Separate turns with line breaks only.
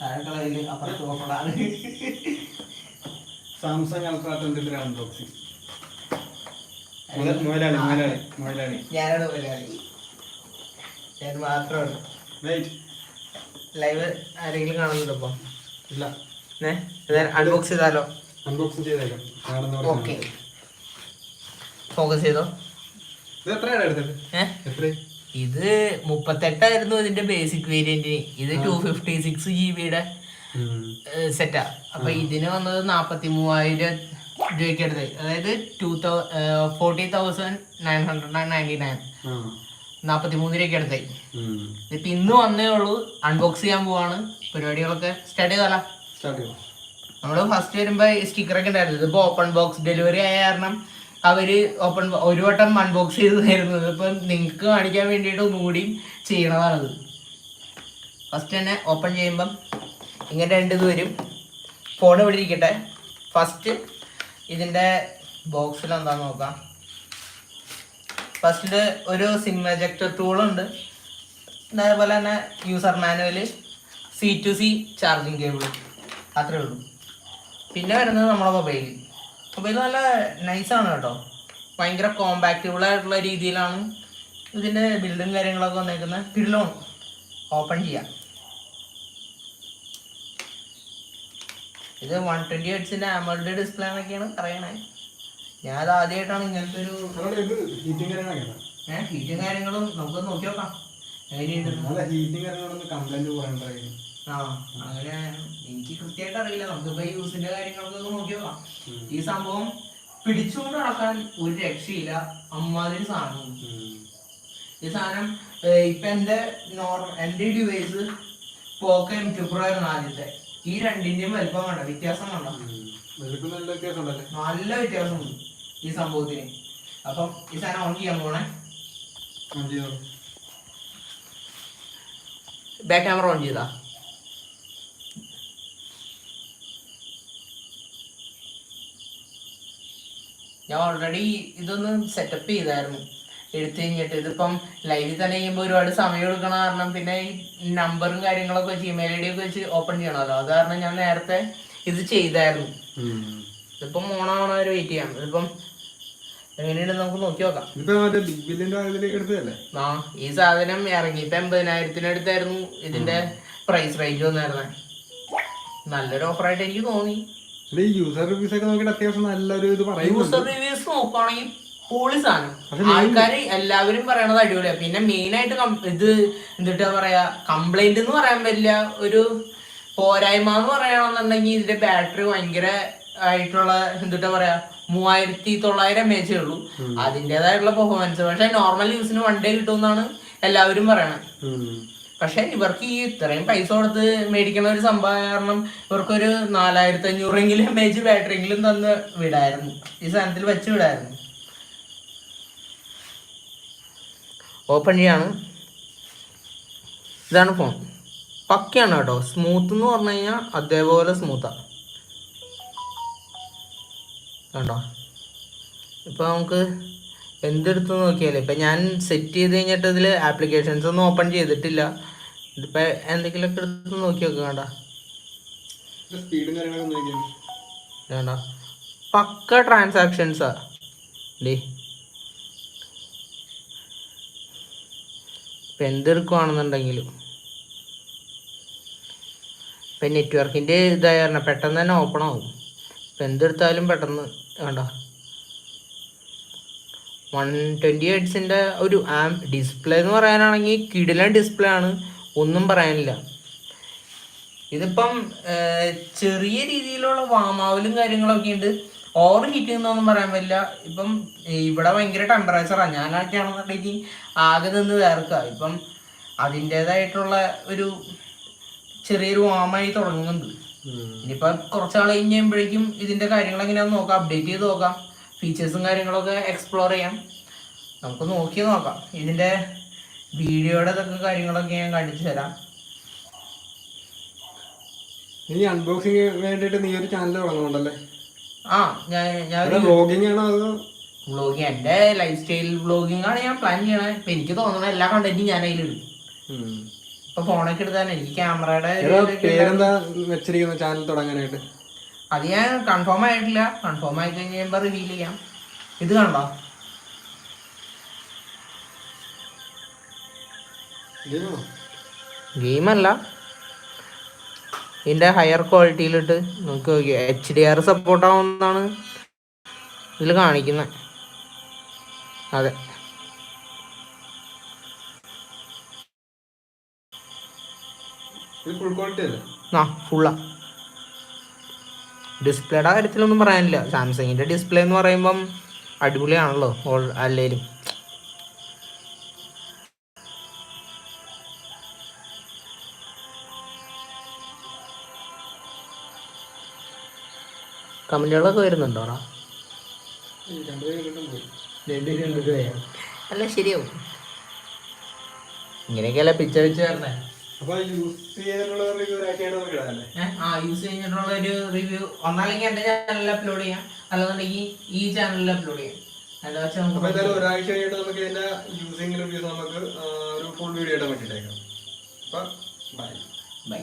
താഴെക്കളയിൽ അപ്പുറത്ത് ഓഫറാണ്
Samsung ultra twenty three unboxing മുതലാളി മുതലാളി മുതലാളി
ഞാനാണ് മലയാളി ഞാൻ മാത്രമാണ്.
വെയിറ്റ്
ലൈവ് ആരെങ്കിലും കാണുന്നുണ്ടോ ഇപ്പൊ?
ഇല്ല.
അൺബോക്സ് ചെയ്താലോ?
അൺബോക്സിംഗ് ചെയ്തേക്കാം.
ഓക്കെ ഫോക്കസ് ചെയ്തോ?
ഇത് എത്രയാണ് എടുത്തത്?
ഏ?
എത്ര
ഇത് മുപ്പത്തെട്ടായിരുന്നു ഇതിന്റെ ബേസിക് വേരിയന്റിന് ഇത് ടു ഫിഫ്റ്റി സിക്സ് ജി ബിയുടെ സെറ്റാ അപ്പൊ ഇതിന് വന്നത് നാപ്പത്തി മൂവായിരം രൂപയ്ക്ക് അടുത്ത്. അതായത് two forty thousand nine hundred and ninety nine നാപ്പത്തി മൂന്ന് രൂപയ്ക്ക്
അടുത്തായി
ഇപ്പൊ ഇന്ന് വന്നേ ഉള്ളൂ. അൺബോക്സ് ചെയ്യാൻ പോവാണ്. പരിപാടികളൊക്കെ സ്റ്റാർട്ട് ചെയ്താലോ?
സ്റ്റാർട്ട് ചെയ്യാം.
നമ്മൾ ഫസ്റ്റ് വരുമ്പോ സ്റ്റിക്കറൊക്കെ ഉണ്ടായിരുന്നു. ഇതിപ്പോ ഓപ്പൺ ബോക്സ് ഡെലിവറി ആയ കാരണം അവർ ഓപ്പൺ ഒരു വട്ടം അൺബോക്സ് ചെയ്ത് തരുന്നത്. ഇപ്പൊ നിങ്ങൾക്ക് കാണിക്കാൻ വേണ്ടിയിട്ട് ഒന്നുകൂടി ചെയ്യണതാണത്. ഫസ്റ്റ് തന്നെ ഓപ്പൺ ചെയ്യുമ്പം ഇങ്ങനെ രണ്ട് ഇത് വരും. ഫോൺ ഇവിടെ ഇരിക്കട്ടെ. ഫസ്റ്റ് ഇതിന്റെ ബോക്സിൽ എന്താണെന്ന് നോക്കാം. ഫസ്റ്റിൽ ഒരു സിം എജക്ടർ ടൂൾ ഉണ്ട്. അതേപോലെ തന്നെ user manual C to C charging cable അത്രേ ഉള്ളൂ. പിന്നെ വരുന്നത് നമ്മുടെ മൊബൈൽ മൊബൈൽ നല്ല നൈസാണ് കേട്ടോ. ഭയങ്കര കോമ്പാക്റ്റബിൾ ആയിട്ടുള്ള രീതിയിലാണ് ഇതിന്റെ ബിൽഡും കാര്യങ്ങളൊക്കെ വന്നേക്കുന്നത്. പിള്ളോൺ ഓപ്പൺ ചെയ്യാം. ഇത് വൺ ട്വന്റി എയ്റ്റ്സിന്റെ ആമോൾഡ് ഡിസ്പ്ലേ എന്നൊക്കെയാണ് പറയണേ. ഞാൻ അത് ആദ്യമായിട്ടാണ് ഇങ്ങനത്തെ ഒരു
ഇത്
ഹീറ്റും കാര്യങ്ങളും നമുക്ക് നോക്കി നോക്കാം. എങ്ങനെയുണ്ട്
ഹീറ്റിംഗ് കാര്യങ്ങളൊന്നും കംപ്ലൈന്റ് പറയണ്ടായിരുന്നു
ആ അങ്ങനെ എനിക്ക് കൃത്യമായിട്ട് അറിയില്ല. നമുക്കിപ്പോ യൂസിന്റെ കാര്യങ്ങളൊക്കെ നോക്കി നോക്കാം. ഈ സംഭവം പിടിച്ചുകൊണ്ട് നടക്കാൻ ഒരു രക്ഷയില്ല. അമ്മാതിരി സാധനം. ഈ സാധനം ഇപ്പൊ എന്റെ എന്റെ device Poco M two Pro ആയിരുന്നു ആദ്യത്തെ. ഈ രണ്ടിന്റെയും വലിപ്പം വേണ്ട വ്യത്യാസം
വേണ്ട നല്ല വ്യത്യാസം ഉണ്ടല്ലേ?
നല്ല വ്യത്യാസമുണ്ട് ഈ സംഭവത്തിന്. അപ്പം ഈ സാധനം ഓൺ ചെയ്യാൻ പോണേ. ബാക്ക് ക്യാമറ ഓൺ ചെയ്താ. ഞാൻ ഓൾറെഡി ഇതൊന്ന് സെറ്റപ്പ് ചെയ്തായിരുന്നു. എടുത്തു കഴിഞ്ഞിട്ട് ഇതിപ്പം ലൈവിൽ തന്നെ ചെയ്യുമ്പോൾ ഒരുപാട് സമയം എടുക്കണ കാരണം പിന്നെ ഈ നമ്പറും കാര്യങ്ങളൊക്കെ വെച്ച് ഇമെയിൽ ഐ ഡി ഒക്കെ വെച്ച് ഓപ്പൺ ചെയ്യണമല്ലോ. അത് കാരണം ഞാൻ നേരത്തെ ഇത് ചെയ്തായിരുന്നു. ഇതിപ്പം ഓണാവണ വരെ വെയിറ്റ് ചെയ്യാം. ഇതിപ്പം എങ്ങനെയുണ്ട് നമുക്ക് നോക്കി നോക്കാം.
ബിഗ് ബില്ലിന്റെ
ആ ഈ സാധനം ഇറങ്ങി. ഇപ്പൊ എൺപതിനായിരത്തിനടുത്തായിരുന്നു ഇതിന്റെ പ്രൈസ് റേഞ്ച് വന്നായിരുന്നെ. നല്ലൊരു ഓഫറായിട്ട് എനിക്ക് തോന്നി.
ഈ യൂസർ റിവ്യൂസ് ഒക്കെ നോക്കിയിട്ട് അത്യാവശ്യം നല്ലൊരു ഇത് പറയുന്നുണ്ട്.
യൂസർ റിവ്യൂസ് നോക്കുവാണെങ്കിൽ പൊളി സാധനം. ആൾക്കാർ എല്ലാവരും പറയണത് അടിപൊളിയാ. പിന്നെ മെയിൻ ആയിട്ട് ഇത് എന്തിട്ടാ പറയാ കംപ്ലൈന്റ് എന്ന് പറയാൻ പറ്റില്ല. ഒരു പോരായ്മ എന്ന് പറയണമെന്നുണ്ടെങ്കിൽ ഇതിന്റെ ബാറ്ററി ഭയങ്കര ആയിട്ടുള്ള എന്തിട്ടാ പറയാ മൂവായിരത്തി തൊള്ളായിരം എം എച്ച് ഉള്ളൂ അതിന്റെതായിട്ടുള്ള പെർഫോമൻസ് പക്ഷെ നോർമൽ യൂസിന് വൺ ഡേ കിട്ടുമെന്നാണ് എല്ലാവരും പറയണത്. പക്ഷെ ഇവർക്ക് ഈ ഇത്രയും പൈസ കൊടുത്ത് മേടിക്കുന്ന ഒരു സംഭവം കാരണം ഇവർക്കൊരു നാലായിരത്തി അഞ്ഞൂറെങ്കിലും എം എച്ച് ബാറ്ററിയെങ്കിലും തന്ന് വിടായിരുന്നു. ഈ സാധനത്തിൽ വെച്ച് വിടായിരുന്നു. ഓപ്പൺ ചെയ്യാണ്. ഇതാണ് ഫോൺ പക്കയാണ് കേട്ടോ. സ്മൂത്ത് എന്ന് പറഞ്ഞു കഴിഞ്ഞാൽ അതേപോലെ സ്മൂത്താണ് കണ്ടോ? ഇപ്പൊ നമുക്ക് എന്തെടുത്ത് നോക്കിയാലേ? ഇപ്പം ഞാൻ സെറ്റ് ചെയ്ത് കഴിഞ്ഞിട്ട് ഇതിൽ ആപ്ലിക്കേഷൻസ് ഒന്നും ഓപ്പൺ ചെയ്തിട്ടില്ല. ഇതിപ്പോൾ എന്തെങ്കിലുമൊക്കെ എടുത്ത് നോക്കി നോക്കുക വേണ്ട വേണ്ട പക്ക ട്രാൻസാക്ഷൻസാ ഡേ ഇപ്പം എന്തെടുക്കുവാണെന്നുണ്ടെങ്കിലും. ഇപ്പം നെറ്റ്വർക്കിന്റെ ഇതായ പെട്ടെന്ന് തന്നെ ഓപ്പൺ ആവും. ഇപ്പം എന്തെടുത്താലും പെട്ടെന്ന് വേണ്ട വൺ ട്വന്റി ഹെഡ്സിന്റെ ഒരു ആം ഡിസ്പ്ലേ എന്ന് പറയാനാണെങ്കിൽ കിടിലൻ ഡിസ്പ്ലേ ആണ്. ഒന്നും പറയാനില്ല. ഇതിപ്പം ചെറിയ രീതിയിലുള്ള വാമാവലും കാര്യങ്ങളൊക്കെ ഉണ്ട്. ഓവർ ഹീറ്റ് ചെയ്യുന്നൊന്നും പറയാൻ പറ്റില്ല. ഇപ്പം ഇവിടെ ഭയങ്കര ടെമ്പറേച്ചറാണ് ഞാനൊക്കെയാണെന്നുണ്ടെങ്കിൽ ആകെ നിന്ന് വേർക്കുക ഇപ്പം അതിന്റെതായിട്ടുള്ള ഒരു ചെറിയൊരു വാമായി തുടങ്ങുന്നുണ്ട്. ഇനിയിപ്പം കുറച്ചാൾ കഴിഞ്ഞ് കഴിയുമ്പോഴേക്കും ഇതിന്റെ കാര്യങ്ങൾ എങ്ങനെയാന്ന് നോക്കാം. അപ്ഡേറ്റ് ചെയ്ത് നോക്കാം. ഫീച്ചേഴ്സും കാര്യങ്ങളൊക്കെ എക്സ്പ്ലോർ ചെയ്യാം. നമുക്ക് നോക്കി നോക്കാം. ഇതിന്റെ വീഡിയോയുടെ ഇതൊക്കെ കാര്യങ്ങളൊക്കെ ഞാൻ കാണിച്ചു തരാം.
ഇനി അൺബോക്സിംഗ് വേണ്ടിയിട്ട് നീ ഒരു ചാനൽ തുടങ്ങുന്നുണ്ടല്ലേ
ആ ഞാൻ ഞാൻ
വ്ലോഗിങ് ആണോ അതോ?
വ്ളോഗിങ് എന്റെ ലൈഫ് സ്റ്റൈൽ വ്ളോഗിംഗ് ആണ് ഞാൻ പ്ലാൻ ചെയ്യണത് ഇപ്പം എനിക്ക് തോന്നുന്ന എല്ലാ കണ്ടന്റും ഞാൻ അതിലിടും. ഇപ്പൊ ഫോണൊക്കെ എടുത്താൽ എനിക്ക് ക്യാമറയുടെ
പേരെന്താ വെച്ചിരിക്കുന്ന ചാനൽ തുടങ്ങാനായിട്ട്.
അത് ഞാൻ കൺഫേം ആയിട്ടില്ല. കൺഫേം ആയി കഴിഞ്ഞാൽ റിവീൽ ചെയ്യാം. ഇത് കണ്ടോ? ഗെയിമല്ല ഇതിന്റെ ഹയർ ക്വാളിറ്റിയിലിട്ട് നമുക്ക് എച്ച് ഡി ആർ സപ്പോർട്ട് ആവുന്നതാണ് ഇതിൽ കാണിക്കുന്നത് അതെ. ഫുള്ളാ ഡിസ്പ്ലേയുടെ കാര്യത്തിലൊന്നും പറയാനില്ല. സാംസങ്ങിന്റെ ഡിസ്പ്ലേ എന്ന് പറയുമ്പം അടിപൊളിയാണല്ലോ ഓൾ അല്ലേലും. കമന്റുകളൊക്കെ
വരുന്നുണ്ടോ
അല്ല ശരിയാവും. ഇങ്ങനെയൊക്കെയല്ലേ പിച്ച വെച്ച് തരണേ
അപ്പൊ യൂസ് ചെയ്തിട്ടുള്ള റിവ്യൂ നമുക്ക് ഇടാല്ലേ?
ആ യൂസ് ചെയ്തിട്ടുള്ള ഒരു റിവ്യൂ ഒന്നല്ലെങ്കിൽ എന്റെ ചാനലിൽ അപ്ലോഡ് ചെയ്യാം. അല്ലാന്നുണ്ടെങ്കിൽ ഈ ചാനലിൽ അപ്ലോഡ് ചെയ്യാം. എന്താ വെച്ചാൽ
അപ്പൊ
നമുക്ക്
എന്തായാലും ഒരാഴ്ച കഴിഞ്ഞിട്ട് നമുക്ക് ഇതിന്റെ യൂസിങ് റിവ്യൂസ് നമുക്ക് ഒരു ഫുൾ വീഡിയോ ആയിട്ട് അപ്പൊ ബൈ
ബൈ